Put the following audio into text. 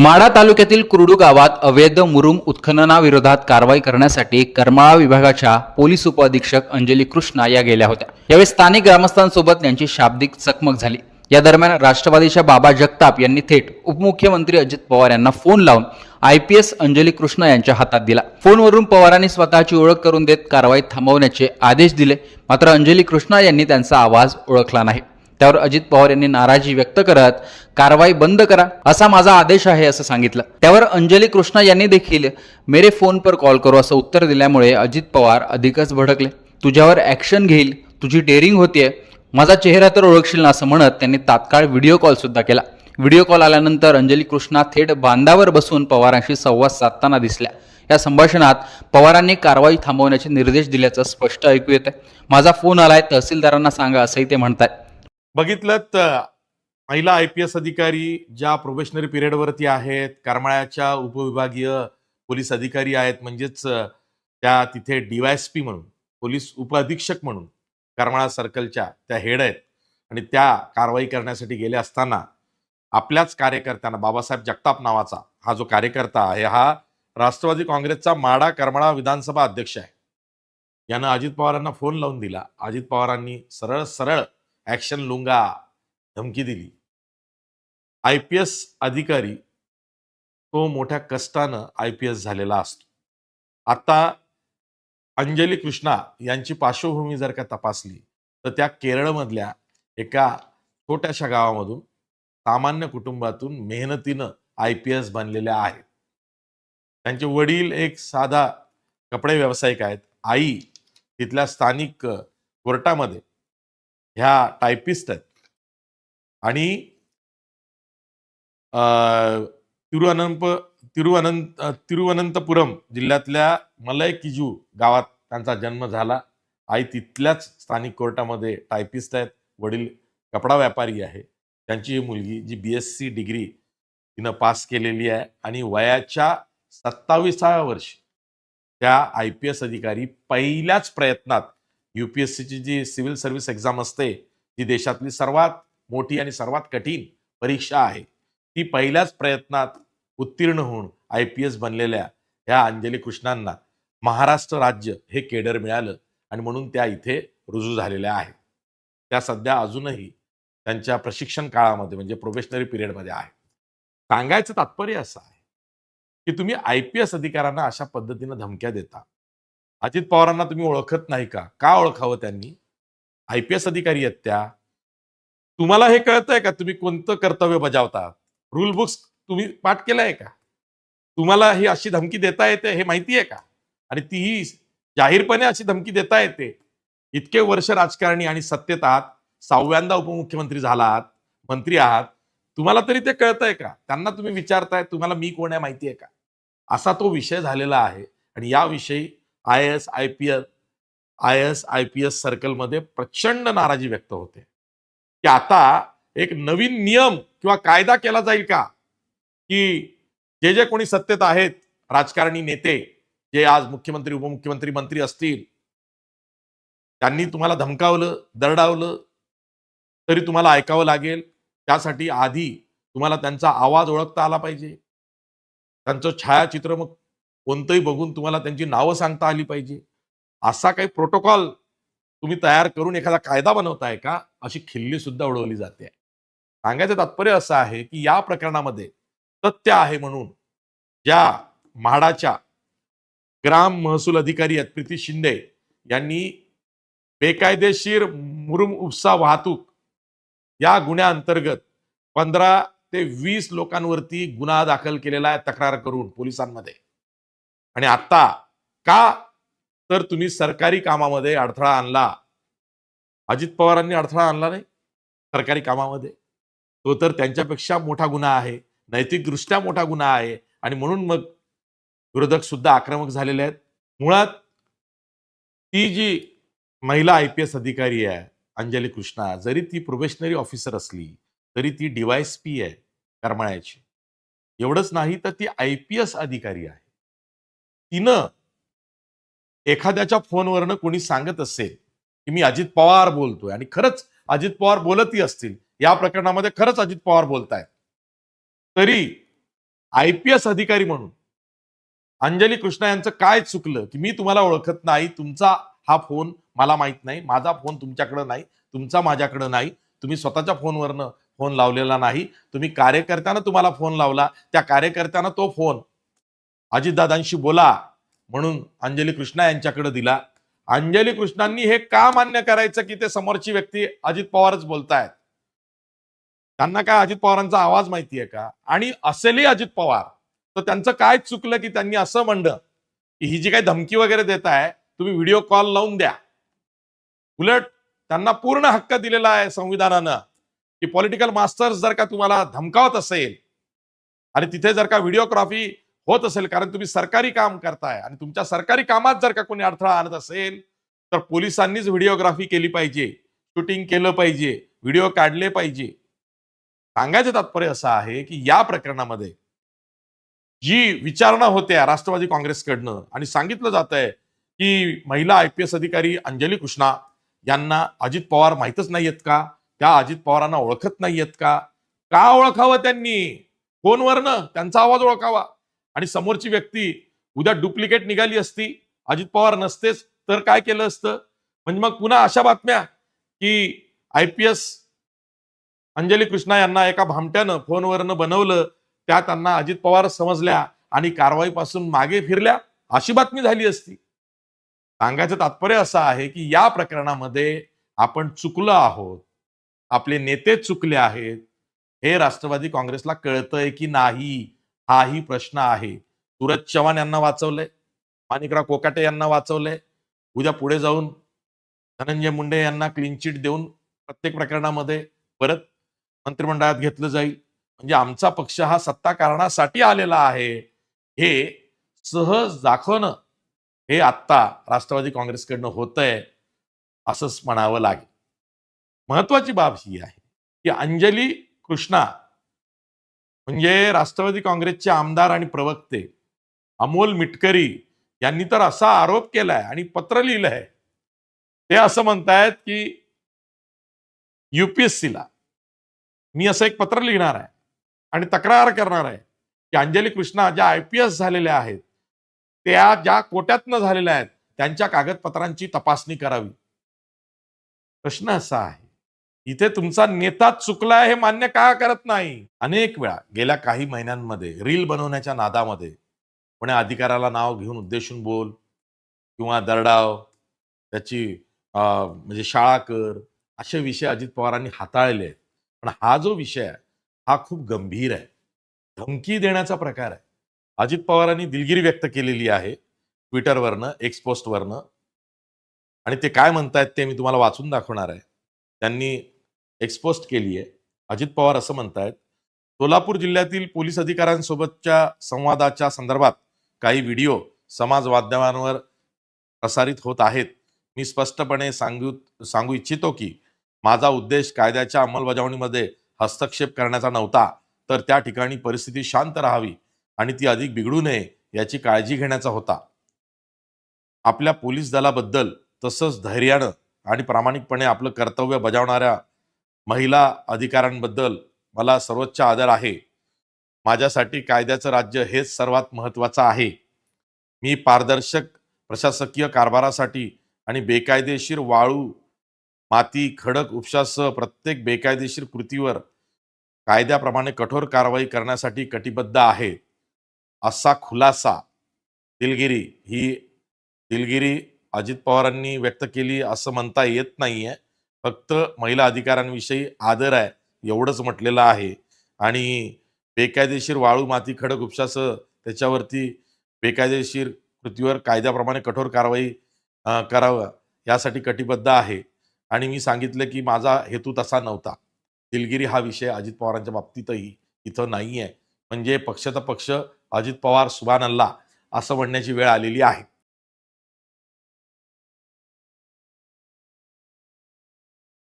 माढा तालुक्यातील कुरडू गावात अवैध मुरुम उत्खननाविरोधात कारवाई करण्यासाठी करमाळा विभागाच्या पोलीस उपअधीक्षक अंजली कृष्णा या गेल्या होत्या. यावेळी स्थानिक ग्रामस्थांसोबत त्यांची शाब्दिक चकमक झाली. या दरम्यान राष्ट्रवादीच्या बाबा जगताप यांनी थेट उपमुख्यमंत्री अजित पवार यांना फोन लावून I P S Anjali Krishna यांच्या हातात दिला. फोनवरून पवारांनी स्वतःची ओळख करून देत कारवाई थांबवण्याचे आदेश दिले. मात्र अंजली कृष्णा यांनी त्यांचा आवाज ओळखला नाही. त्यावर अजित पवार यांनी नाराजी व्यक्त करत कारवाई बंद करा असा माझा आदेश आहे असं सांगितलं. त्यावर अंजली कृष्णा यांनी देखील मेरे फोन पर कॉल करू असं उत्तर दिल्यामुळे अजित पवार अधिकच भडकले. तुझ्यावर ऍक्शन घेईल तुझी डेअरिंग होतीये माझा चेहरा तर ओळखशील ना असं म्हणत त्यांनी तात्काळ व्हिडिओ कॉल सुद्धा केला. व्हिडिओ कॉल आल्यानंतर अंजली कृष्णा थेट बांधावर बसून पवारांशी संवाद साधताना दिसल्या. या संभाषणात पवारांनी कारवाई थांबवण्याचे निर्देश दिल्याचं स्पष्ट ऐकू येतं माझा फोन आलाय तहसीलदारांना सांगा असंही ते म्हणतात बघितलं तर महिला आय पी एस अधिकारी ज्या प्रोबेशनरी पिरियडवरती आहेत करमाळ्याच्या उपविभागीय पोलीस अधिकारी आहेत म्हणजेच त्या तिथे डीवायएसपी म्हणून पोलीस उपअधीक्षक म्हणून करमाळा सर्कलच्या त्या हेड आहेत. आणि त्या कारवाई करण्यासाठी गेले असताना आपल्याच कार्यकर्त्यांना बाबासाहेब जगताप नावाचा हा जो कार्यकर्ता आहे हा राष्ट्रवादी काँग्रेसचा माडा करमाळा विधानसभा अध्यक्ष आहे. यानं अजित पवारांना फोन लावून दिला. अजित पवारांनी सरळ सरळ ऍक्शन लुंगा धमकी दिली. आय पी एस अधिकारी तो मोठ्या कष्टानं आय पी एस झालेला असतो. आता अंजली कृष्णा यांची पार्श्वभूमी जर का तपासली तर त्या केरळमधल्या एका छोट्याशा गावामधून सामान्य कुटुंबातून मेहनतीनं आय पी एस बनलेल्या आहेत. त्यांचे वडील एक साधा कपडे व्यावसायिक आहेत. आई तिथल्या स्थानिक कोर्टामध्ये ह्या टायपिस्ट आहेत. आणि तिरुअनंत तिरुअनंत तिरुवनंतपुरम जिल्ह्यातल्या मलय किजू गावात त्यांचा जन्म झाला. आई तिथल्याच स्थानिक कोर्टामध्ये टायपिस्ट आहेत. वडील कपडा व्यापारी आहे. त्यांची मुलगी जी बी एस सी डिग्री तिनं पास केलेली आहे आणि वयाच्या सत्तावीसाव्या वर्षी त्या आय पी एस अधिकारी पहिल्याच प्रयत्नात यू पी एस सीची जी सिव्हिल सर्व्हिस एक्झाम असते जी देशातली सर्वात मोठी आणि सर्वात कठीण परीक्षा आहे ती पहिल्याच प्रयत्नात उत्तीर्ण होऊन आय पी एस बनलेल्या ह्या अंजली कृष्णांना महाराष्ट्र राज्य हे केडर मिळालं आणि म्हणून त्या इथे रुजू झालेल्या आहेत. त्या सध्या अजूनही त्यांच्या प्रशिक्षण काळामध्ये म्हणजे प्रोबेशनरी पिरियडमध्ये आहे. सांगायचं तात्पर्य असं आहे की तुम्ही आय पी एस अधिकाऱ्यांना अशा पद्धतीनं धमक्या देता. अजित पवारांना तुम्ही ओळखत नाही का? का ओळखावं त्यांनी? आय पी एस अधिकारी आहेत त्या. तुम्हाला हे कळतंय का? तुम्ही कोणतं कर्तव्य बजावतात रूल बुक्स तुम्ही पाठ केलंय का? तुम्हाला ही अशी धमकी देता येते हे माहिती आहे का? आणि तीही जाहीरपणे अशी धमकी देता येते. इतके वर्ष राजकारणी आणि सत्तेत आहात सहाव्यांदा उपमुख्यमंत्री झालात मंत्री आहात तुम्हाला तरी ते कळतंय का? त्यांना तुम्ही विचारताय तुम्हाला मी कोण आहे माहिती आहे का? असा तो विषय झालेला आहे आणि याविषयी I S I P S I S I P S सर्कलमध्ये प्रचंड नाराजी व्यक्त होते. की आता एक नवीन नियम किंवा कायदा केला जाईल का? की जे जे कोणी सत्तेत आहेत राजकारणी नेते जे आज मुख्यमंत्री उपमुख्यमंत्री मंत्री असतील त्यांनी तुम्हाला धमकावलं दरडावलं तरी तुम्हाला ऐकावं लागेल. त्यासाठी आधी तुम्हाला त्यांचा आवाज ओळखता आला पाहिजे. त्यांचं छायाचित्र मग कोणतंही बघून तुम्हाला त्यांची नावं सांगता आली पाहिजे. असा काही प्रोटोकॉल तुम्ही तयार करून एखादा कायदा बनवताय का? अशी खिल्ली सुद्धा उडवली जाते. सांगायचं तात्पर्य असं आहे की या प्रकरणामध्ये तथ्य आहे म्हणून ज्या म्हाडाच्या ग्राम महसूल अधिकारी आहेत प्रीती शिंदे यांनी बेकायदेशीर मुरुम उपसा वाहतूक या गुन्ह्याअंतर्गत पंधरा ते वीस लोकांवरती गुन्हा दाखल केलेला आहे तक्रार करून पोलिसांमध्ये. आणि आता का तर तुम्ही सरकारी कामामध्ये अडथळा आणला? अजित पवारांनी अडथळा आणला नाही सरकारी कामामध्ये? तो तर त्यांच्यापेक्षा मोठा गुन्हा आहे नैतिकदृष्ट्या मोठा गुन्हा आहे आणि म्हणून मग विरोधक सुद्धा आक्रमक झालेले आहेत. मुळात ती जी महिला आय पी एस अधिकारी आहे अंजली कृष्णा जरी ती प्रोबेशनरी ऑफिसर असली तरी ती डिवायस पी आहे करमाळ्याची. एवढंच नाही तर ती आय पी एस अधिकारी आहे. तिनं एखाद्याच्या फोनवरनं कोणी सांगत असेल की मी अजित पवार बोलतोय आणि खरंच अजित पवार बोलतही असतील या प्रकरणामध्ये खरंच अजित पवार बोलतायत. तरी आय पी एस अधिकारी म्हणून अंजली कृष्णा यांचं काय चुकलं की मी तुम्हाला ओळखत नाही तुमचा हा फोन मला माहीत नाही माझा फोन तुमच्याकडं नाही तुमचा माझ्याकडं नाही तुम्ही स्वतःच्या फोनवरनं फोन लावलेला नाही तुम्ही कार्यकर्त्यानं तुम्हाला फोन लावला त्या कार्यकर्त्यानं तो फोन अजितदादांशी बोला म्हणून अंजली कृष्णा यांच्याकडे दिला. अंजली कृष्णांनी हे का मान्य करायचं की ते समोरची व्यक्ती अजित पवारच बोलतायत? त्यांना काय अजित पवारांचा आवाज माहितीये का? आणि असेलही अजित पवार तर त्यांचं काय चुकलं की त्यांनी असं म्हणलं की ही जी काही धमकी वगैरे देत आहे तुम्ही व्हिडिओ कॉल लावून द्या. उलट त्यांना पूर्ण हक्क दिलेला आहे संविधानानं की पॉलिटिकल मास्टर्स जर का तुम्हाला धमकावत असेल आणि तिथे जर का व्हिडिओग्राफी होत असेल कारण तुम्ही सरकारी काम करताय आणि तुमच्या सरकारी कामात जर का कोणी अडथळा आणत असेल तर पोलिसांनीच व्हिडिओग्राफी केली पाहिजे शूटिंग केलं पाहिजे व्हिडिओ काढले पाहिजे. सांगायचं तात्पर्य असं आहे की या प्रकरणामध्ये जी विचारणा होत्या राष्ट्रवादी काँग्रेसकडनं आणि सांगितलं जात आहे की महिला आय पी एस अधिकारी अंजली कृष्णा यांना अजित पवार माहीतच नाही आहेत का? त्या अजित पवारांना ओळखत नाही आहेत का? का ओळखावं त्यांनी? फोनवरनं त्यांचा आवाज ओळखावा. आणि समोरची व्यक्ती उद्या डुप्लिकेट निघाली असती अजित पवार नसतेच तर काय केलं असतं? म्हणजे मग पुन्हा अशा बातम्या की I P S Anjali Krishna यांना एका भामट्यानं फोनवरनं बनवलं त्या त्यांना अजित पवार समजल्या आणि कारवाईपासून मागे फिरल्या अशी बातमी झाली असती. सांगायचं तात्पर्य असं आहे की या प्रकरणामध्ये आपण चुकलो आहोत. आपले नेते चुकले आहेत. हे राष्ट्रवादी काँग्रेसला कळतंय की नाही हाही प्रश्न आहे. सूरज चव्हाण यांना वाचवलंय. माणिकराव कोकाटे यांना वाचवलंय. उद्या पुढे जाऊन धनंजय मुंडे यांना क्लीन चिट देऊन प्रत्येक प्रकरणामध्ये परत मंत्रिमंडळात घेतलं जाईल. म्हणजे आमचा पक्ष हा सत्ता कारणासाठी आलेला आहे. हे सहज दाखवणं हे आत्ता राष्ट्रवादी काँग्रेसकडनं होतंय असंच म्हणावं लागेल. महत्वाची बाब ही आहे की अंजली कृष्णा म्हणजे राष्ट्रवादी काँग्रेसचे आमदार आणि प्रवक्ते अमोल मिटकरी यांनी तर असा आरोप केलाय आणि पत्र लिहिलंय. ते असं म्हणतायत की युपीएससीला मी असं एक पत्र लिहिणार आहे आणि तक्रार करणार आहे की अंजली कृष्णा ज्या आय पी एस झालेल्या आहेत त्या ज्या कोट्यातनं झालेल्या आहेत त्यांच्या कागदपत्रांची तपासणी करावी. प्रश्न असा आहे इथे तुमचा नेता चुकला हे मान्य का करत नाही? अनेक वेळा गेल्या काही महिन्यांमध्ये रील बनवण्याच्या नादामध्ये कोण्या अधिकाऱ्याला नाव घेऊन उद्देशून बोल किंवा दरडाव त्याची अं, म्हणजे शाळा कर असे विषय अजित पवारांनी हाताळले आहेत पण हा जो विषय आहे हा खूप गंभीर आहे. धमकी देण्याचा प्रकार आहे. अजित पवारांनी दिलगिरी व्यक्त केलेली आहे ट्विटरवरनं एक्सपोस्टवरनं आणि ते काय म्हणतायत ते मी तुम्हाला वाचून दाखवणार आहे. त्यांनी एक्सपोस्ट केली आहे. अजित पवार असं म्हणतायत सोलापूर जिल्ह्यातील पोलीस अधिकाऱ्यांसोबतच्या संवादाच्या संदर्भात काही व्हिडिओ समाज माध्यमांवर प्रसारित होत आहेत. मी स्पष्टपणे सांगू सांगू इच्छितो की माझा उद्देश कायद्याच्या अंमलबजावणीमध्ये हस्तक्षेप करण्याचा नव्हता तर त्या ठिकाणी परिस्थिती शांत राहावी आणि ती अधिक बिघडू नये याची काळजी घेण्याचा होता. आपल्या पोलीस दलाबद्दल तसंच धैर्यानं आणि प्रामाणिकपणे आपलं कर्तव्य बजावणाऱ्या महिला अधिकाऱ्यांबद्दल मला सर्वोच्च आदर आहे. माझ्यासाठी कायद्याचं राज्य हेच सर्वात महत्त्वाचं आहे. मी पारदर्शक प्रशासकीय कारभारासाठी आणि बेकायदेशीर वाळू माती खडक उपशासह प्रत्येक बेकायदेशीर कृतीवर कायद्याप्रमाणे कठोर कारवाई करण्यासाठी कटिबद्ध आहे. असा खुलासा दिलगिरी ही दिलगिरी अजित पवारांनी व्यक्त केली असं म्हणता येत नाहीये. फक्त महिला अधिकारांविषयी आदर आहे एवढंच म्हटलेलं आहे. आणि बेकायदेशीर वाळू माती खडक उपशासह त्याच्यावरती बेकायदेशीर कृतीवर कायद्याप्रमाणे कठोर कारवाई करावं यासाठी कटिबद्ध आहे. आणि मी सांगितलं की माझा हेतू तसा नव्हता. दिलगिरी हा विषय अजित पवारांच्या बाबतीतही इथं नाही आहे म्हणजे पक्षाचा पक्ष अजित पवार सुभान अल्ला असं म्हणण्याची वेळ आलेली आहे.